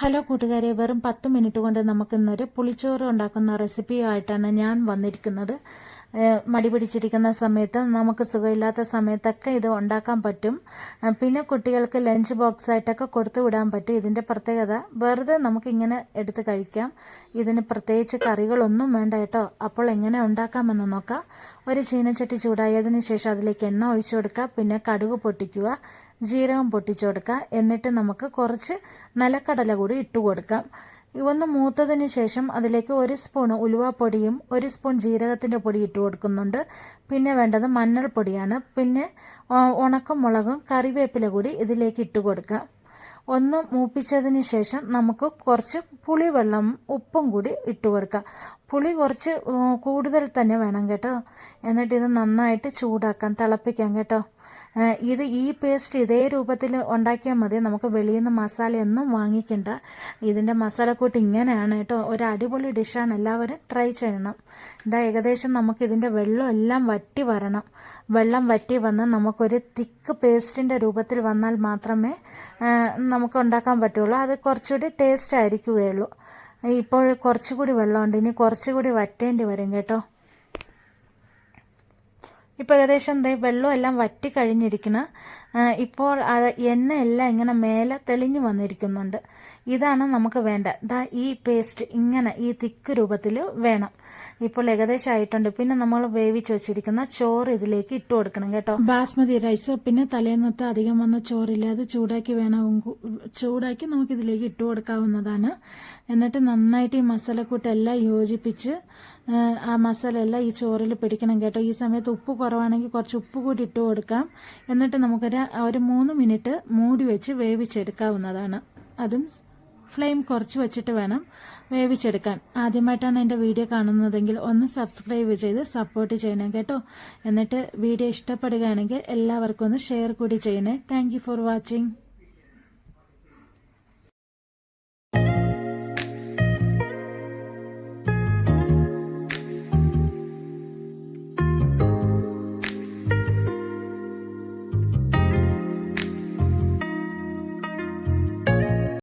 Hello കൂട്ടുകാരെ വെറും പത്ത് മിനിറ്റ് കൊണ്ട് നമുക്കിന്നൊരു പുളിച്ചോറ് ഉണ്ടാക്കുന്ന റെസിപ്പിയായിട്ടാണ് ഞാൻ വന്നിരിക്കുന്നത്. മടി പിടിച്ചിരിക്കുന്ന സമയത്ത് നമുക്ക് സുഖമില്ലാത്ത സമയത്തൊക്കെ ഇത് ഉണ്ടാക്കാൻ പറ്റും. പിന്നെ കുട്ടികൾക്ക് ലഞ്ച് ബോക്സ് ആയിട്ടൊക്കെ കൊടുത്തു വിടാൻ പറ്റും. ഇതിന്റെ പ്രത്യേകത വെറുതെ നമുക്ക് ഇങ്ങനെ എടുത്ത് കഴിക്കാം. ഇതിന് പ്രത്യേകിച്ച് കറികളൊന്നും വേണ്ട കേട്ടോ. അപ്പോൾ എങ്ങനെ ഉണ്ടാക്കാമെന്ന് നോക്കാം. ഒരു ചീനച്ചട്ടി ചൂടായതിന് ശേഷം അതിലേക്ക് എണ്ണ ഒഴിച്ചു കൊടുക്കുക. പിന്നെ കടുക് പൊട്ടിക്കുക ജീരകം പൊട്ടിച്ചു കൊടുക്കുക. എന്നിട്ട് നമുക്ക് കുറച്ച് നിലക്കടല കൂടി ഇട്ട് കൊടുക്കാം. ഒന്ന് മൂത്തതിന് ശേഷം അതിലേക്ക് ഒരു സ്പൂൺ ഉലുവാപ്പൊടിയും ഒരു സ്പൂൺ ജീരകത്തിന്റെ പൊടി ഇട്ട് കൊടുക്കുന്നുണ്ട്. പിന്നെ വേണ്ടത് മഞ്ഞൾപ്പൊടിയാണ്. പിന്നെ ഉണക്കമുളകും കറിവേപ്പില കൂടി ഇതിലേക്ക് ഇട്ട് കൊടുക്കുക ഒന്ന് മൂപ്പിച്ചതിന് ശേഷം നമുക്ക് കുറച്ച് പുളിവെള്ളം ഉപ്പും കൂടി ഇട്ട് കൊടുക്കാം. പുളി കുറച്ച് കൂടുതൽ തന്നെ വേണം കേട്ടോ. എന്നിട്ട് ഇത് നന്നായിട്ട് ചൂടാക്കാം തിളപ്പിക്കാം കേട്ടോ. ഇത് ഈ പേസ്റ്റ് ഇതേ രൂപത്തിൽ ഉണ്ടാക്കിയാൽ മതി. നമുക്ക് വെളിയിൽ നിന്ന് മസാലയൊന്നും വാങ്ങിക്കണ്ട. ഇതിന്റെ മസാലക്കൂട്ട് ഇങ്ങനെയാണ് കേട്ടോ. ഒരു അടിപൊളി ഡിഷാണ് എല്ലാവരും ട്രൈ ചെയ്യണം. ഇതാ ഏകദേശം നമുക്ക് ഇതിന്റെ വെള്ളം എല്ലാം വറ്റി വരണം. വെള്ളം വറ്റി വന്ന് നമുക്കൊരു തിക്ക് പേസ്റ്റിന്റെ രൂപത്തിൽ വന്നാൽ മാത്രമേ നമുക്ക് ഉണ്ടാക്കാൻ പറ്റുള്ളൂ. അത് കുറച്ചുകൂടി ടേസ്റ്റ് ആയിരിക്കുകയുള്ളൂ. ഇപ്പോൾ കുറച്ചുകൂടി വെള്ളമുണ്ട്. ഇനി കുറച്ചുകൂടി വറ്റേണ്ടി വരും കേട്ടോ. ഇപ്പോൾ ഏകദേശം ദേ വെള്ളം എല്ലാം വറ്റി കഴിഞ്ഞിരിക്കുന്നു ഇപ്പോൾ അത് എണ്ണയെല്ലാം ഇങ്ങനെ മേലെ തെളിഞ്ഞു വന്നിരിക്കുന്നുണ്ട്. ഇതാണ് നമുക്ക് വേണ്ട ദാ ഈ പേസ്റ്റ് ഇങ്ങനെ ഈ തിക്ക് രൂപത്തിൽ വേണം. ഇപ്പോൾ ഏകദേശം ആയിട്ടുണ്ട്. പിന്നെ നമ്മൾ വേവിച്ച് വെച്ചിരിക്കുന്ന ചോറ് ഇതിലേക്ക് ഇട്ട് കൊടുക്കണം കേട്ടോ. ബാസ്മതി റൈസ് പിന്നെ തലേന്നത്തെ അധികം വന്ന ചോറില്ലാതെ ചൂടാക്കി വേണം. ചൂടാക്കി നമുക്ക് ഇതിലേക്ക് ഇട്ട് കൊടുക്കാവുന്നതാണ്. എന്നിട്ട് നന്നായിട്ട് ഈ മസാലക്കൂട്ടെല്ലാം യോജിപ്പിച്ച് ആ, മസാല എല്ലാം ഈ ചോറിൽ പിടിക്കണം കേട്ടോ. ഈ സമയത്ത് ഉപ്പ് കുറവാണെങ്കിൽ കുറച്ച് ഉപ്പ് കൂടി ഇട്ട് കൊടുക്കാം. എന്നിട്ട് നമുക്കൊരു ഒരു മൂന്ന് മിനിറ്റ് മൂടി വെച്ച് വേവിച്ചെടുക്കാവുന്നതാണ്. അതും ഫ്ലെയിം കുറച്ച് വെച്ചിട്ട് വേണം വേവിച്ചെടുക്കാൻ. ആദ്യമായിട്ടാണ് എന്റെ വീഡിയോ കാണുന്നതെങ്കിൽ ഒന്ന് സബ്സ്ക്രൈബ് ചെയ്ത് സപ്പോർട്ട് ചെയ്യണം കേട്ടോ. എന്നിട്ട് വീഡിയോ ഇഷ്ടപ്പെടുകയാണെങ്കിൽ എല്ലാവർക്കും ഒന്ന് ഷെയർ കൂടി ചെയ്യണേ. Thank for watching.